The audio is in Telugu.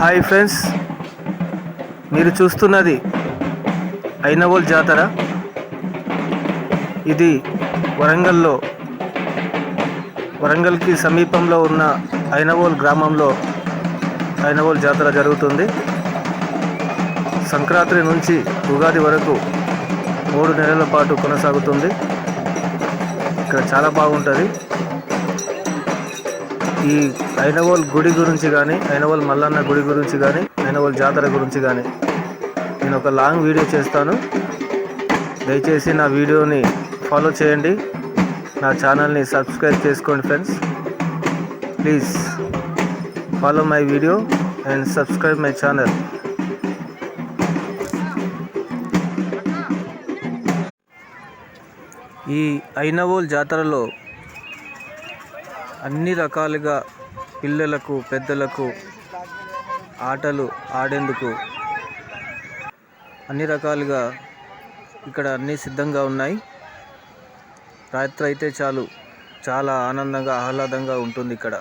హాయ్ ఫ్రెండ్స్ మీరు చూస్తున్నది ఐనవోల్ జాతర. ఇది వరంగల్లో వరంగల్కి సమీపంలో ఉన్న ఐనవోల్ గ్రామంలో ఐనవోల్ జాతర జరుగుతుంది. సంక్రాంతి నుంచి ఉగాది వరకు మూడు నెలల పాటు కొనసాగుతుంది. ఇక్కడ చాలా బాగుంటుంది. ఈ ఐనవోల్ గుడి గురించి కానీ ఐనవోల్ మల్లన్న గుడి గురించి కానీ ఐనవోల్ జాతర గురించి కానీ నేను ఒక లాంగ్ వీడియో చేస్తాను. దయచేసి నా వీడియోని ఫాలో చేయండి. నా ఛానల్ని సబ్స్క్రైబ్ చేసుకోండి friends. Please follow my video and subscribe my channel. ఈ ఐనవోల్ జాతరలో అన్ని రకాలుగా పిల్లలకు పెద్దలకు ఆటలు ఆడేందుకు అన్ని రకాలుగా ఇక్కడ అన్నీ సిద్ధంగా ఉన్నాయి. రాత్రి అయితే చాలు. చాలా ఆనందంగా ఆహ్లాదంగా ఉంటుంది ఇక్కడ.